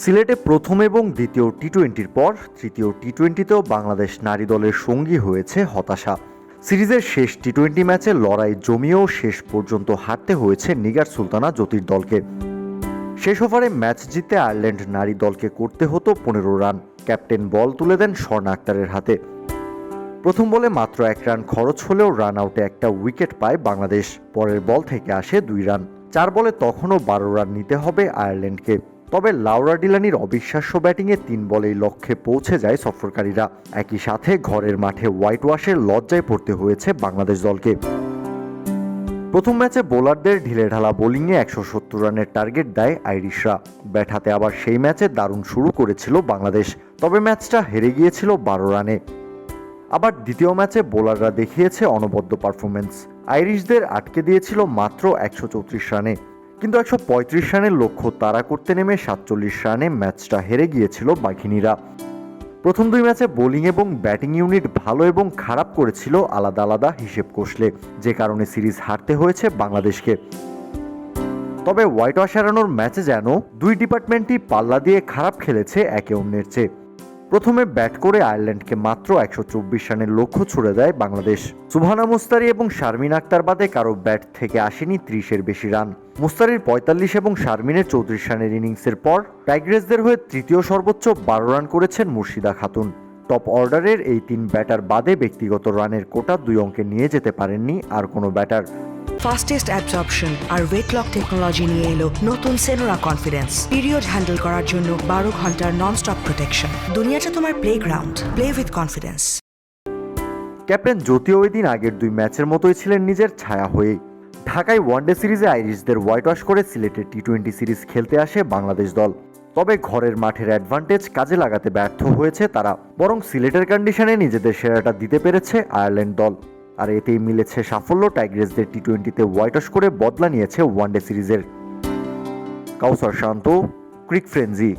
সিলেটে প্রথম এবং দ্বিতীয় টি টোয়েন্টির পর তৃতীয় টি টোয়েন্টিতেও বাংলাদেশ নারী দলের সঙ্গী হয়েছে হতাশা। সিরিজের শেষ টি টোয়েন্টি ম্যাচে লড়াই জমিয়েও শেষ পর্যন্ত হারতে হয়েছে নিগার সুলতানা জ্যোতির দলকে। শেষ ওভারে ম্যাচ জিতে আয়ারল্যান্ড নারী দলকে করতে হতো পনেরো রান। ক্যাপ্টেন বল তুলে দেন স্বর্ণ আক্তারের হাতে। প্রথম বলে মাত্র এক রান খরচ হলেও রান আউটে একটা উইকেট পায় বাংলাদেশ। পরের বল থেকে আসে দুই রান। চার বলে তখনও বারো রান নিতে হবে আয়ারল্যান্ডকে। তবে লাউরা ডিলানির অবিশ্বাস্য ব্যাটিংয়ে তিন বলেই লক্ষ্যে পৌঁছে যায় সফরকারীরা। একই সাথে ঘরের মাঠে হোয়াইট ওয়াশের লজ্জায় পড়তে হয়েছে বাংলাদেশ দলকে। প্রথম ম্যাচে বোলারদের ঢিলে ঢালা বোলিংয়ে একশো সত্তর রানের টার্গেট দেয় আইরিশরা। ব্যাট হাতে আবার সেই ম্যাচে দারুণ শুরু করেছিল বাংলাদেশ, তবে ম্যাচটা হেরে গিয়েছিল বারো রানে। আবার দ্বিতীয় ম্যাচে বোলাররা দেখিয়েছে অনবদ্য পারফরমেন্স আইরিশদের আটকে দিয়েছিল মাত্র একশো চৌত্রিশ রানে। কিন্তু একশো পঁয়ত্রিশ রানের লক্ষ্য তাড়া করতে নেমে সাতচল্লিশ রানে ম্যাচটা হেরে গিয়েছিল বাঘিনীরা প্রথম দুই ম্যাচে বোলিং এবং ব্যাটিং ইউনিট ভালো এবং খারাপ করেছিল আলাদা আলাদা হিসেব কষলে, যে কারণে সিরিজ হারতে হয়েছে বাংলাদেশকে। তবে হোয়াইট ওয়াশ এড়ানোর ম্যাচে যেন দুই ডিপার্টমেন্টই পাল্লা দিয়ে খারাপ খেলেছে একে অন্যের চেয়ে। প্রথমে ব্যাট করে আয়ারল্যান্ডকে মাত্র একশো চব্বিশ রানের লক্ষ্য ছুড়ে দেয় বাংলাদেশ। সুবহানা মুস্তারি এবং শারমিন আক্তার বাদে কারও ব্যাট থেকে আসেনি ত্রিশের বেশি রান। মুস্তারির পঁয়তাল্লিশ এবং শারমিনের চৌত্রিশ রানের ইনিংসের পর টাইগ্রেসদের হয়ে তৃতীয় সর্বোচ্চ বারো রান করেছেন মুর্শিদা খাতুন। টপ অর্ডারের এই তিন ব্যাটার বাদে ব্যক্তিগত রানের কোটা দুই অঙ্কে নিয়ে যেতে পারেননি আর কোনো ব্যাটার। ফাস্টেস্ট অ্যাবজর্পশন আর ওয়েট লক টেকনোলজি নিয়ে এলো নতুন সেনোরা কনফিডেন্স পিরিয়ড হ্যান্ডেল করার জন্য বারো ঘণ্টার নন স্টপ প্রোটেকশন দুনিয়াটা তোমার playground play with confidence captain Jyoti ওই দিন আগের দুই ম্যাচের মতোই ছিলেন নিজের ছায়া হয়েই। ঢাকায় ওয়ানডে সিরিজে আইরিশদের হোয়াইট ওয়াশ করে সিলেটে টি টোয়েন্টি সিরিজ খেলতে আসে বাংলাদেশ দল। তবে ঘরের মাঠের অ্যাডভান্টেজ কাজে লাগাতে ব্যর্থ হয়েছে তারা। বরং সিলেটের কন্ডিশনে নিজেদের সেরাটা দিতে পেরেছে আয়ারল্যান্ড দল। আর এতেই মিলেছে সাফল্য টাইগ্রেসদের টি টোয়েন্টিতে ওয়াইটস করে বদলা নিয়েছে ওয়ানডে সিরিজের। কাউসার শান্ত, ক্রিক ফ্রেঞ্জি